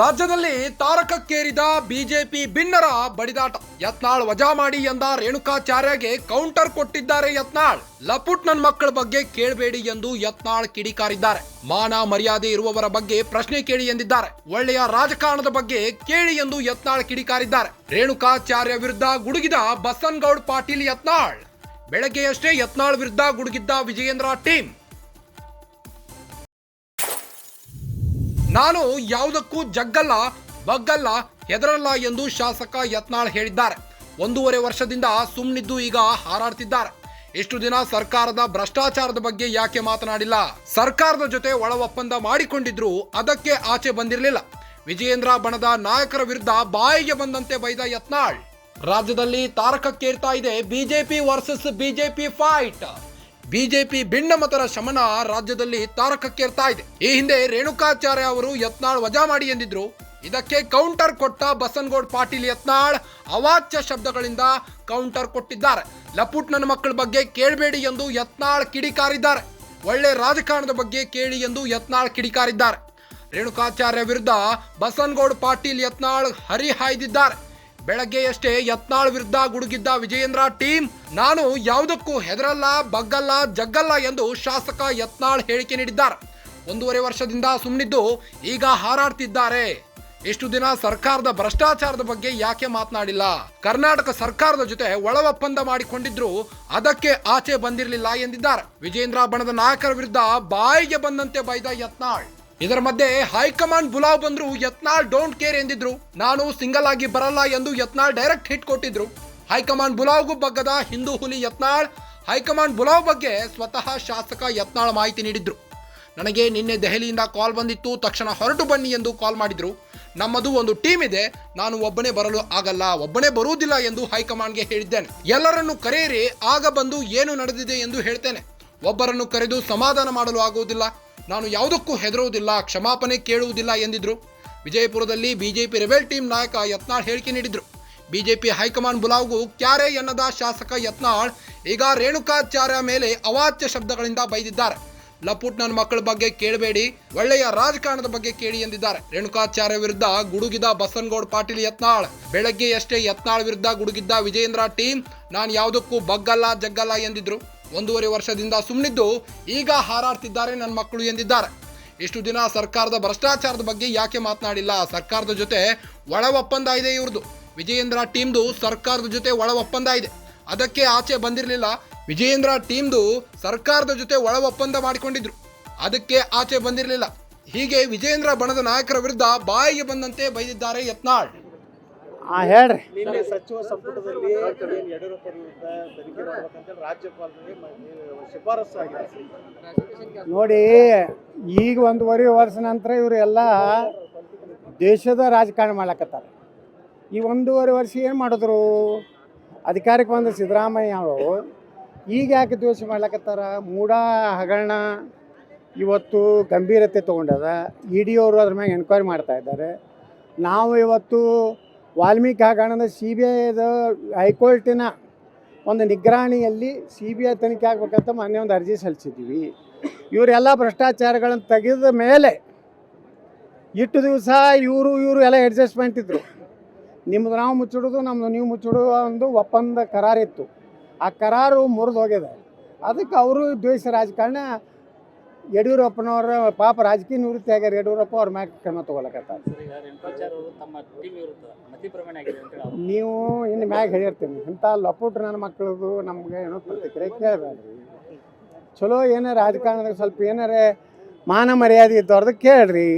ರಾಜ್ಯದಲ್ಲಿ ತಾರಕಕ್ಕೇರಿದ ಬಿಜೆಪಿ ಬಿನ್ನರ ಬಡಿದಾಟ. ಯತ್ನಾಳ್ ವಜಾ ಮಾಡಿ ಎಂದ ರೇಣುಕಾಚಾರ್ಯಗೆ ಕೌಂಟರ್ ಕೊಟ್ಟಿದ್ದಾರೆ ಯತ್ನಾಳ್. ಲಪುಟ್ ನನ್ ಮಕ್ಕಳ ಬಗ್ಗೆ ಕೇಳಬೇಡಿ ಎಂದು ಯತ್ನಾಳ್ ಕಿಡಿಕಾರಿದ್ದಾರೆ. ಮಾನ ಮರ್ಯಾದೆ ಇರುವವರ ಬಗ್ಗೆ ಪ್ರಶ್ನೆ ಕೇಳಿ ಎಂದಿದ್ದಾರೆ. ಒಳ್ಳೆಯ ರಾಜಕಾರಣದ ಬಗ್ಗೆ ಕೇಳಿ ಎಂದು ಯತ್ನಾಳ್ ಕಿಡಿಕಾರಿದ್ದಾರೆ. ರೇಣುಕಾಚಾರ್ಯ ವಿರುದ್ಧ ಗುಡುಗಿದ ಬಸನ್ಗೌಡ್ ಪಾಟೀಲ್ ಯತ್ನಾಳ್. ಬೆಳಗ್ಗೆಯಷ್ಟೇ ಯತ್ನಾಳ್ ವಿರುದ್ಧ ಗುಡುಗಿದ್ದ ವಿಜಯೇಂದ್ರ ಟೀಮ್. ನಾನು ಯಾವುದಕ್ಕೂ ಜಗ್ಗಲ್ಲ, ಬಗ್ಗಲ್ಲ, ಹೆದರಲ್ಲ ಎಂದು ಶಾಸಕ ಯತ್ನಾಳ್ ಹೇಳಿದ್ದಾರೆ. ಒಂದೂವರೆ ವರ್ಷದಿಂದ ಸುಮ್ಮನಿದ್ದು ಈಗ ಹಾರಾಡ್ತಿದ್ದಾರೆ. ಇಷ್ಟು ದಿನ ಸರ್ಕಾರದ ಭ್ರಷ್ಟಾಚಾರದ ಬಗ್ಗೆ ಯಾಕೆ ಮಾತನಾಡಿಲ್ಲ? ಸರ್ಕಾರದ ಜೊತೆ ಒಳ ಒಪ್ಪಂದ ಮಾಡಿಕೊಂಡಿದ್ರು, ಅದಕ್ಕೆ ಆಚೆ ಬಂದಿರಲಿಲ್ಲ. ವಿಜಯೇಂದ್ರ ಬಣದ ನಾಯಕರ ವಿರುದ್ಧ ಬಾಯಿಗೆ ಬಂದಂತೆ ಬೈದ ಯತ್ನಾಳ್. ರಾಜ್ಯದಲ್ಲಿ ತಾರಕಕ್ಕೇರ್ತಾ ಇದೆ BJP versus BJP fight. BJP ಭಿನ್ನಮತರ ಶಮನ ರಾಜ್ಯದಲ್ಲಿ ತಾರಕಕ್ಕೇರ್ತಾ ಇದೆ. ಈ ಹಿಂದೆ ರೇಣುಕಾಚಾರ್ಯ ಅವರು ಯತ್ನಾಳ್ ವಜಾ ಮಾಡಿ ಎಂದಿದ್ರು. ಇದಕ್ಕೆ ಕೌಂಟರ್ ಕೊಟ್ಟ ಬಸನಗೌಡ್ ಪಾಟೀಲ್ ಯತ್ನಾಳ್ ಅವಾಚ್ಯ ಶಬ್ದಗಳಿಂದ ಕೌಂಟರ್ ಕೊಟ್ಟಿದ್ದಾರೆ. ಲಪುಟ್ ನನ್ನ ಮಕ್ಕಳ ಬಗ್ಗೆ ಕೇಳಬೇಡಿ ಎಂದು ಯತ್ನಾಳ್ ಕಿಡಿಕಾರಿದ್ದಾರೆ. ಒಳ್ಳೆ ರಾಜಕಾರಣದ ಬಗ್ಗೆ ಕೇಳಿ ಎಂದು ಯತ್ನಾಳ್ ಕಿಡಿಕಾರಿದ್ದಾರೆ. ರೇಣುಕಾಚಾರ್ಯ ವಿರುದ್ಧ ಬಸನಗೌಡ್ ಪಾಟೀಲ್ ಯತ್ನಾಳ್ ಹರಿಹಾಯ್ದಿದ್ದಾರೆ. ಬೆಳಗ್ಗೆಯಷ್ಟೇ ಯತ್ನಾಳ್ ವಿರುದ್ಧ ಗುಡುಗಿದ್ದ ವಿಜಯೇಂದ್ರ ಟೀಮ್ ನಾನು ಯಾವುದಕ್ಕೂ ಹೆದರಲ್ಲ, ಬಗ್ಗಲ್ಲ, ಜಗ್ಗಲ್ಲ ಎಂದು ಶಾಸಕ ಯತ್ನಾಳ್ ಹೇಳಿಕೆ ನೀಡಿದ್ದಾರೆ. ಒಂದೂವರೆ ವರ್ಷದಿಂದ ಸುಮ್ಮನಿದ್ದು ಈಗ ಹಾರಾಡ್ತಿದ್ದಾರೆ. ಇಷ್ಟು ದಿನ ಸರ್ಕಾರದ ಭ್ರಷ್ಟಾಚಾರದ ಬಗ್ಗೆ ಯಾಕೆ ಮಾತನಾಡಿಲ್ಲ? ಕರ್ನಾಟಕ ಸರ್ಕಾರದ ಜೊತೆ ಒಳ ಒಪ್ಪಂದ ಮಾಡಿಕೊಂಡಿದ್ರು, ಅದಕ್ಕೆ ಆಚೆ ಬಂದಿರಲಿಲ್ಲ ಎಂದಿದ್ದಾರೆ. ವಿಜೇಂದ್ರ ಬಣದ ನಾಯಕರ ವಿರುದ್ಧ ಬಾಯಿಗೆ ಬಂದಂತೆ ಬೈದ ಯತ್ನಾಳ್. ಇದರ ಮಧ್ಯೆ ಹೈಕಮಾಂಡ್ ಬುಲಾವ್ ಬಂದ್ರು, ಯತ್ನಾಳ್ ಡೋಂಟ್ ಕೇರ್ ಎಂದಿದ್ರು. ನಾನು ಸಿಂಗಲ್ ಆಗಿ ಬರಲ್ಲ ಎಂದು ಯತ್ನಾಳ್ ಡೈರೆಕ್ಟ್ ಹಿಟ್ ಕೊಟ್ಟಿದ್ರು. ಹೈಕಮಾಂಡ್ ಬುಲಾವ್ಗೂ ಬಗ್ಗದ ಹಿಂದೂ ಹುಲಿ ಯತ್ನಾಳ್, ಹೈಕಮಾಂಡ್ ಬುಲಾವ್ ಬಗ್ಗೆ ಸ್ವತಃ ಶಾಸಕ ಯತ್ನಾಳ್ ಮಾಹಿತಿ ನೀಡಿದ್ರು. ನನಗೆ ನಿನ್ನೆ ದೆಹಲಿಯಿಂದ ಕಾಲ್ ಬಂದಿತ್ತು, ತಕ್ಷಣ ಹೊರಟು ಬನ್ನಿ ಎಂದು ಕಾಲ್ ಮಾಡಿದ್ರು. ನಮ್ಮದು ಒಂದು ಟೀಮ್ ಇದೆ, ನಾನು ಒಬ್ಬನೇ ಬರಲು ಆಗಲ್ಲ, ಒಬ್ಬನೇ ಬರುವುದಿಲ್ಲ ಎಂದು ಹೈಕಮಾಂಡ್ಗೆ ಹೇಳಿದ್ದೇನೆ. ಎಲ್ಲರನ್ನು ಕರೆಯಿರಿ, ಆಗ ಬಂದು ಏನು ನಡೆದಿದೆ ಎಂದು ಹೇಳ್ತೇನೆ. ಒಬ್ಬರನ್ನು ಕರೆದು ಸಮಾಧಾನ ಮಾಡಲು ಆಗುವುದಿಲ್ಲ. ನಾನು ಯಾವುದಕ್ಕೂ ಹೆದರುವುದಿಲ್ಲ, ಕ್ಷಮಾಪಣೆ ಕೇಳುವುದಿಲ್ಲ ಎಂದಿದ್ರು. ವಿಜಯಪುರದಲ್ಲಿ ಬಿಜೆಪಿ ರೆಬೆಲ್ ಟೀಮ್ ನಾಯಕ ಯತ್ನಾಳ್ ಹೇಳಿಕೆ ನೀಡಿದ್ರು. ಬಿಜೆಪಿ ಹೈಕಮಾಂಡ್ ಬುಲಾವ್ಗೂ ಕ್ಯಾರೆ ಎನ್ನದ ಶಾಸಕ ಯತ್ನಾಳ್ ಈಗ ರೇಣುಕಾಚಾರ್ಯ ಮೇಲೆ ಅವಾಚ್ಯ ಶಬ್ದಗಳಿಂದ ಬೈದಿದ್ದಾರೆ. ಲಪುಟ್ ನನ್ನ ಮಕ್ಕಳ ಬಗ್ಗೆ ಕೇಳಬೇಡಿ, ಒಳ್ಳೆಯ ರಾಜಕಾರಣದ ಬಗ್ಗೆ ಕೇಳಿ ಎಂದಿದ್ದಾರೆ. ರೇಣುಕಾಚಾರ್ಯ ವಿರುದ್ಧ ಗುಡುಗಿದ ಬಸನ್ಗೌಡ ಪಾಟೀಲ್ ಯತ್ನಾಳ್. ಬೆಳಗ್ಗೆಯಷ್ಟೇ ಯತ್ನಾಳ್ ವಿರುದ್ಧ ಗುಡುಗಿದ್ದ ವಿಜಯೇಂದ್ರ ಟೀಮ್, ನಾನು ಯಾವುದಕ್ಕೂ ಬಗ್ಗಲ್ಲ, ಜಗ್ಗಲ್ಲ ಎಂದಿದ್ರು. ಒಂದೂವರೆ ವರ್ಷದಿಂದ ಸುಮ್ಮನಿದ್ದು ಈಗ ಹಾರಾಡ್ತಿದ್ದಾರೆ ನನ್ನ ಮಕ್ಕಳು ಎಂದಿದ್ದಾರೆ. ಇಷ್ಟು ದಿನ ಸರ್ಕಾರದ ಭ್ರಷ್ಟಾಚಾರದ ಬಗ್ಗೆ ಯಾಕೆ ಮಾತನಾಡಿಲ್ಲ? ಸರ್ಕಾರದ ಜೊತೆ ಒಳ ಒಪ್ಪಂದ ಇದೆ ಇವ್ರದ್ದು ವಿಜಯೇಂದ್ರ ಟೀಮ್ದು ಸರ್ಕಾರದ ಜೊತೆ ಒಳ ಒಪ್ಪಂದ ಇದೆ. ಅದಕ್ಕೆ ಆಚೆ ಬಂದಿರಲಿಲ್ಲ. ವಿಜಯೇಂದ್ರ ಟೀಮ್ದು ಸರ್ಕಾರದ ಜೊತೆ ಒಳ ಒಪ್ಪಂದ ಮಾಡಿಕೊಂಡಿದ್ರು. ಅದಕ್ಕೆ ಆಚೆ ಬಂದಿರಲಿಲ್ಲ. ಹೀಗೆ ವಿಜಯೇಂದ್ರ ಬಣದ ನಾಯಕರ ವಿರುದ್ಧ ಬಾಯಿಗೆ ಬಂದಂತೆ ಬೈದಿದ್ದಾರೆ ಯತ್ನಾಳ್. ಹಾಂ ಹೇಳ್ರಿ. ನಿನ್ನೆ ಸಚಿವ ಸಂಪುಟದಲ್ಲಿ ಏನ್ ಯಡಿಯೂರಪ್ಪ ವಿರುದ್ಧ ತನಿಖೆ ಮಾಡ್ಬೇಕಂತೇಳಿ ರಾಜ್ಯಪಾಲರಿಗೆ ಮ- ಶಿಫಾರಸು ಆಗಿದೆ ನೋಡಿ ಈಗ ಒಂದೂವರೆ ವರ್ಷ ನಂತರ ಇವರು ಎಲ್ಲ ದೇಶದ ರಾಜಕಾರಣ ಮಾಡ್ಲಕತ್ತಾರ. ಈ ಒಂದೂವರೆ ವರ್ಷ ಏನು ಮಾಡಿದ್ರು? ಅಧಿಕಾರಕ್ಕೆ ಬಂದ ಸಿದ್ದರಾಮಯ್ಯ ಅವರು. ಈಗ ಯಾಕೆ ದ್ವೇಷ ಮಾಡ್ಲಕತ್ತಾರ? ಮೂಡ ಹಗರಣ ಇವತ್ತು ಗಂಭೀರತೆ ತೊಗೊಂಡದ. ಇ ಡಿ ಅವರು ಅದ್ರ ಮ್ಯಾಗ ಎನ್ಕ್ವೈರಿ ಮಾಡ್ತಾ ಇದ್ದಾರೆ. ನಾವು ಇವತ್ತು ವಾಲ್ಮೀಕಿ ಹಗರಣದ ಸಿ ಬಿ ಐದು ಹೈಕೋರ್ಟಿನ ಒಂದು ನಿಗ್ರಹಣಿಯಲ್ಲಿ ಸಿ ಬಿ ಐ ತನಿಖೆ ಆಗಬೇಕಂತ ಮೊನ್ನೆ ಒಂದು ಅರ್ಜಿ ಸಲ್ಲಿಸಿದ್ದೀವಿ. ಇವರೆಲ್ಲ ಭ್ರಷ್ಟಾಚಾರಗಳನ್ನು ತೆಗೆದ ಮೇಲೆ ಇಟ್ಟು ದಿವಸ ಇವರು ಇವರು ಎಲ್ಲ ಅಡ್ಜಸ್ಟ್ಮೆಂಟ್ ಇದ್ದರು ನಿಮ್ಮದು ನಾವು ಮುಚ್ಚಿಡೋದು ನಮ್ಮದು ನೀವು ಮುಚ್ಚಿಡೋದು ಒಂದು ಒಪ್ಪಂದ ಕರಾರಿತ್ತು. ಆ ಕರಾರು ಮುರಿದು ಹೋಗಿದೆ ಅದಕ್ಕೆ ಅವರು ದ್ವೇಷ ರಾಜಕಾರಣ ಯಡಿಯೂರಪ್ಪನವರ ಪಾಪ ರಾಜಕೀಯ ನಿವೃತ್ತಿ ಆಗ್ಯಾರ ಯಡಿಯೂರಪ್ಪ ಅವ್ರ ಮ್ಯಾಗ ಕ್ರಮ ತಗೊಳಕತ್ತಾರ. ನೀವು ಇನ್ನು ಮ್ಯಾಗ ಹೇಳಿರ್ತೀನಿ ಇಂಥ ಲಪುಟ್ ನನ್ನ ಮಕ್ಕಳದು ನಮ್ಗೆ ಏನೋ ಪ್ರತಿಕ್ರಿಯೆ ಕೇಳಬೇಡ್ರಿ. ಚಲೋ ಏನಾರ ರಾಜಕಾರಣದಾಗ ಸ್ವಲ್ಪ ಏನಾರ ಮಾನ ಮರ್ಯಾದೆ ಇದ್ದವ್ರದ್ದು ಕೇಳ್ರಿ.